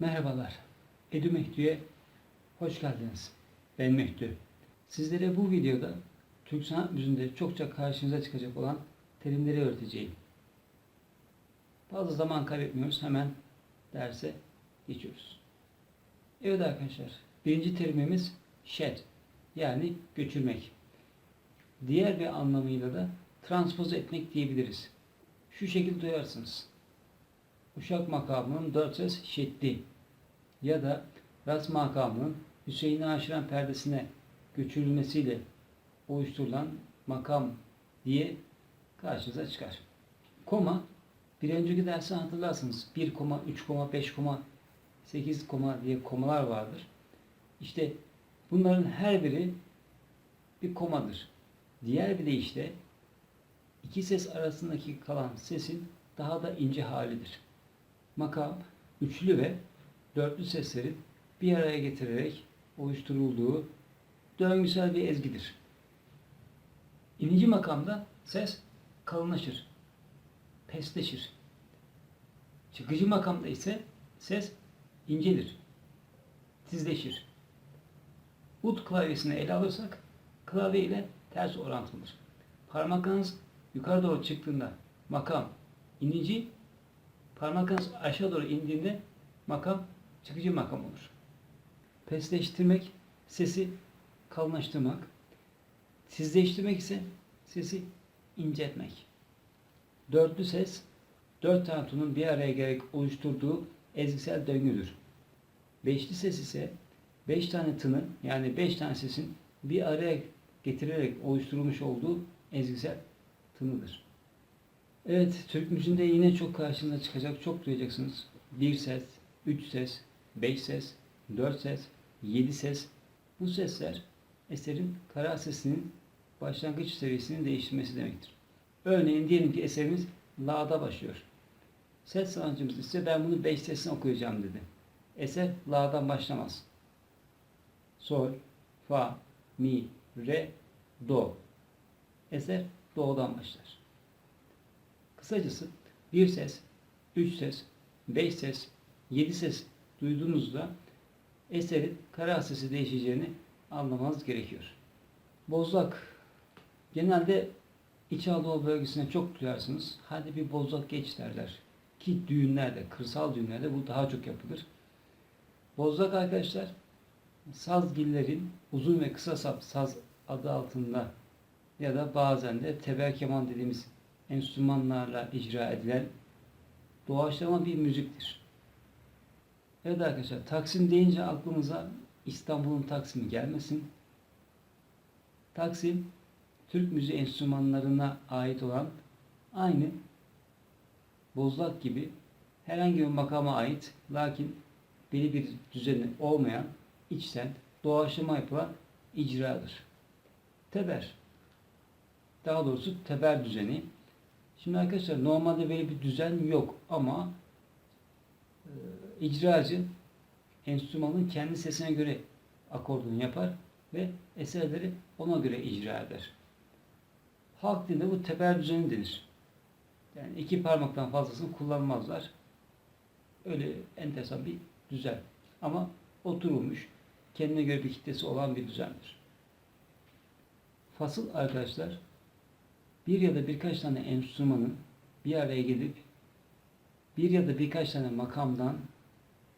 Merhabalar. Edu Mehdü'ye hoş geldiniz. Ben Mehdü. Sizlere bu videoda Türk sanat müziğinde çokça karşınıza çıkacak olan terimleri öğreteceğim. Fazla zaman kaybetmiyoruz. Hemen derse geçiyoruz. Evet arkadaşlar. Birinci terimimiz shed. Yani götürmek. Diğer bir anlamıyla da transpoze etmek diyebiliriz. Şu şekilde duyarsınız. Uşak makamının dört ses şeddi ya da Ras makamının Hüseyin-i perdesine götürülmesiyle oluşturulan makam diye karşınıza çıkar. Koma, bir önceki dersi hatırlarsınız. 1 koma, 3 koma, 5 koma, 8 koma diye komalar vardır. İşte bunların her biri bir komadır. Diğer bir deyişle iki ses arasındaki kalan sesin daha da ince halidir. Makam, üçlü ve dörtlü seslerin bir araya getirerek oluşturulduğu döngüsel bir ezgidir. İninci makamda ses kalınlaşır, pesleşir. Çıkıcı makamda ise ses incelir, tizleşir. Ut klavyesini ele alırsak klavye ile ters orantılıdır. Parmaklarınız yukarı doğru çıktığında makam inici, parmaklarınız aşağı doğru indiğinde makam çıkıcı makam olur. Pesleştirmek sesi kalınlaştırmak, tizleştirmek ise sesi inceltmek. Dörtlü ses, dört tonun bir araya gelerek oluşturduğu ezgisel döngüdür. Beşli ses ise beş tane tının yani beş tane sesin bir araya getirerek oluşturulmuş olduğu ezgisel tınıdır. Evet, Türk müziğinde yine çok karşınıza çıkacak, çok duyacaksınız. Bir ses, üç ses, beş ses, dört ses, yedi ses. Bu sesler eserin kara sesinin başlangıç seviyesinin değiştirmesi demektir. Örneğin diyelim ki eserimiz La'da başlıyor. Ses sanatçımız ise ben bunu beş sesini okuyacağım dedi. Eser La'dan başlamaz. Sol, Fa, Mi, Re, Do. Eser Do'dan başlar. Kısacası bir ses, üç ses, beş ses, yedi ses duyduğunuzda eserin kara sesi değişeceğini anlamanız gerekiyor. Bozlak genelde İç Anadolu bölgesine çok duyarsınız. Hadi bir bozlak geç derler. Ki düğünlerde, kırsal düğünlerde bu daha çok yapılır. Bozlak arkadaşlar sazgillerin uzun ve kısa sap saz adı altında ya da bazen de teber keman dediğimiz enstrümanlarla icra edilen doğaçlama bir müziktir. Evet arkadaşlar Taksim deyince aklımıza İstanbul'un Taksim'i gelmesin. Taksim Türk müziği enstrümanlarına ait olan aynı bozlak gibi herhangi bir makama ait lakin belli bir düzeni olmayan içten doğaçlama yapılan icradır. Teber. Daha doğrusu teber düzeni. Şimdi arkadaşlar normalde böyle bir düzen yok ama e, icracı enstrümanın kendi sesine göre akordunu yapar ve eserleri ona göre icra eder. Halk dilinde bu teber düzeni denir. Yani iki parmaktan fazlasını kullanmazlar. Öyle enteresan bir düzen. Ama oturulmuş, kendine göre bir kitlesi olan bir düzendir. Fasıl arkadaşlar, bir ya da birkaç tane enstrümanın bir araya gelip bir ya da birkaç tane makamdan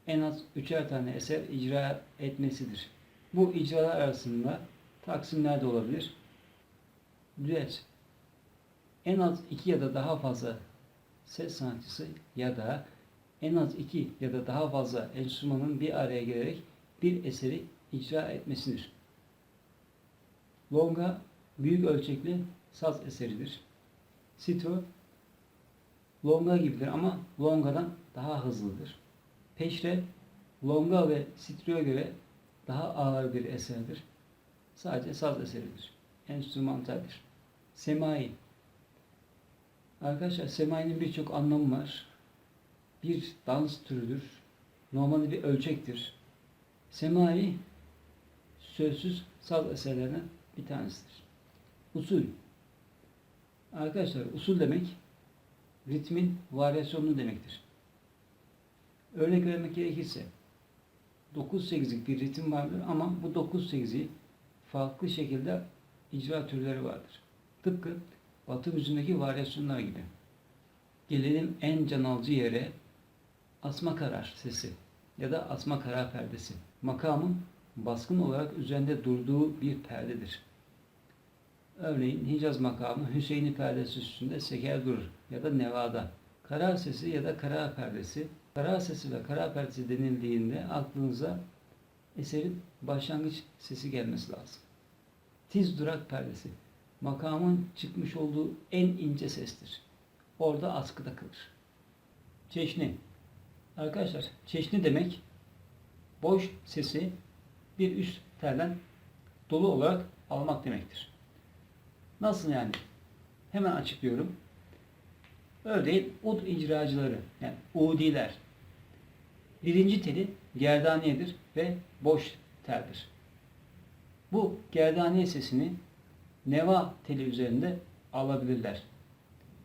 en az üçer tane eser icra etmesidir. Bu icralar arasında taksimler de olabilir. Düet. En az iki ya da daha fazla ses sanatçısı ya da en az iki ya da daha fazla enstrümanın bir araya gelerek bir eseri icra etmesidir. Longa büyük ölçekli saz eseridir. Sitro longa gibidir ama longadan daha hızlıdır. Peşre longa ve sitroya göre daha ağır bir eserdir. Sadece saz eseridir. Enstrümantaldir. Semai Arkadaşlar semai'nin birçok anlamı var. Bir dans türüdür. Normalde bir ölçektir. Semai sözsüz saz eserlerinden bir tanesidir. Usul. Arkadaşlar usul demek ritmin varyasyonu demektir. Örnek vermek gerekirse 9-8'lik bir ritim vardır ama bu 9-8'i farklı şekilde icra türleri vardır. Tıpkı Batı müziğindeki varyasyonlar gibi. Gelelim en can alıcı yere asma karar sesi ya da asma karar perdesi. Makamın baskın olarak üzerinde durduğu bir perdedir. Örneğin Hicaz makamı Hüseyin'i perdesi üstünde seker durur ya da nevada. Karar sesi ya da karar perdesi. Karar sesi ve karar perdesi denildiğinde aklınıza eserin başlangıç sesi gelmesi lazım. Tiz durak perdesi. Makamın çıkmış olduğu en ince sestir. Orada askıda kalır. Çeşni. Arkadaşlar çeşni demek boş sesi bir üst telden dolu olarak almak demektir. Nasıl yani? Hemen açıklıyorum. Örneğin ud icracıları, yani udiler. Birinci teli gerdaniyedir ve boş teldir. Bu gerdaniye sesini neva teli üzerinde alabilirler.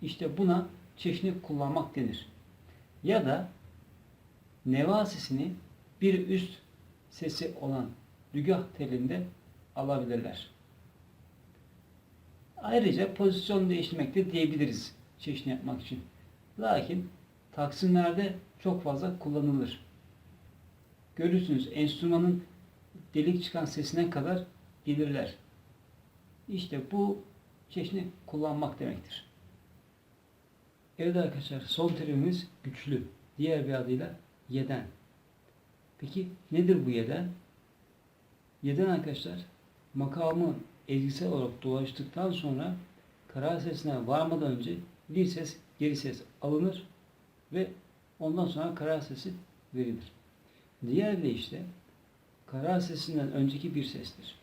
İşte buna çeşni kullanmak denir. Ya da neva sesini bir üst sesi olan dügah telinde alabilirler. Ayrıca pozisyon değiştirmek de diyebiliriz çeşni yapmak için. Lakin taksimlerde çok fazla kullanılır. Görürsünüz enstrümanın delik çıkan sesine kadar gelirler. İşte bu çeşni kullanmak demektir. Evet arkadaşlar son terimimiz güçlü. Diğer bir adıyla yeden. Peki nedir bu yeden? Yeden arkadaşlar makamı ezgisel olarak dolaştıktan sonra karar sesine varmadan önce bir ses geri ses alınır ve ondan sonra karar sesi verilir. Diğer de işte karar sesinden önceki bir sestir.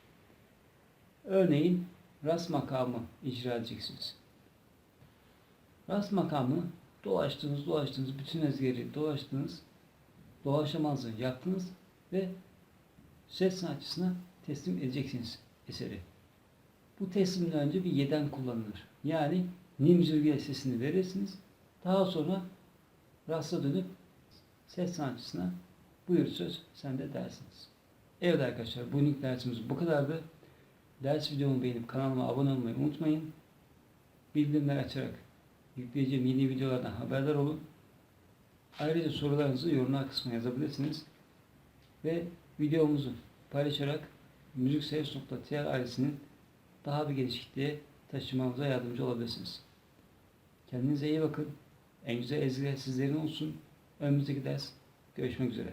Örneğin ras makamı icra edeceksiniz. Ras makamı dolaştınız dolaştınız bütün ezgileri dolaştınız dolaşamazlığı yaptınız ve ses sanatçısına teslim edeceksiniz eseri. Bu teslimden önce bir yeden kullanılır. Yani nim zülgüye sesini verirsiniz. Daha sonra rasta dönüp ses sanatçısına buyur söz sende dersiniz. Evet arkadaşlar bugünkü dersimiz bu kadardı. Ders videomu beğenip kanalıma abone olmayı unutmayın. Bildirimler açarak yükleyeceğim yeni videolardan haberdar olun. Ayrıca sorularınızı yorumlar kısmına yazabilirsiniz. Ve videomuzu paylaşarak müzikseviz.tr ailesinin daha bir geniş kitleye taşımamıza yardımcı olabilirsiniz. Kendinize iyi bakın. En güzel ezgiler sizlerin olsun. Önümüzdeki ders görüşmek üzere.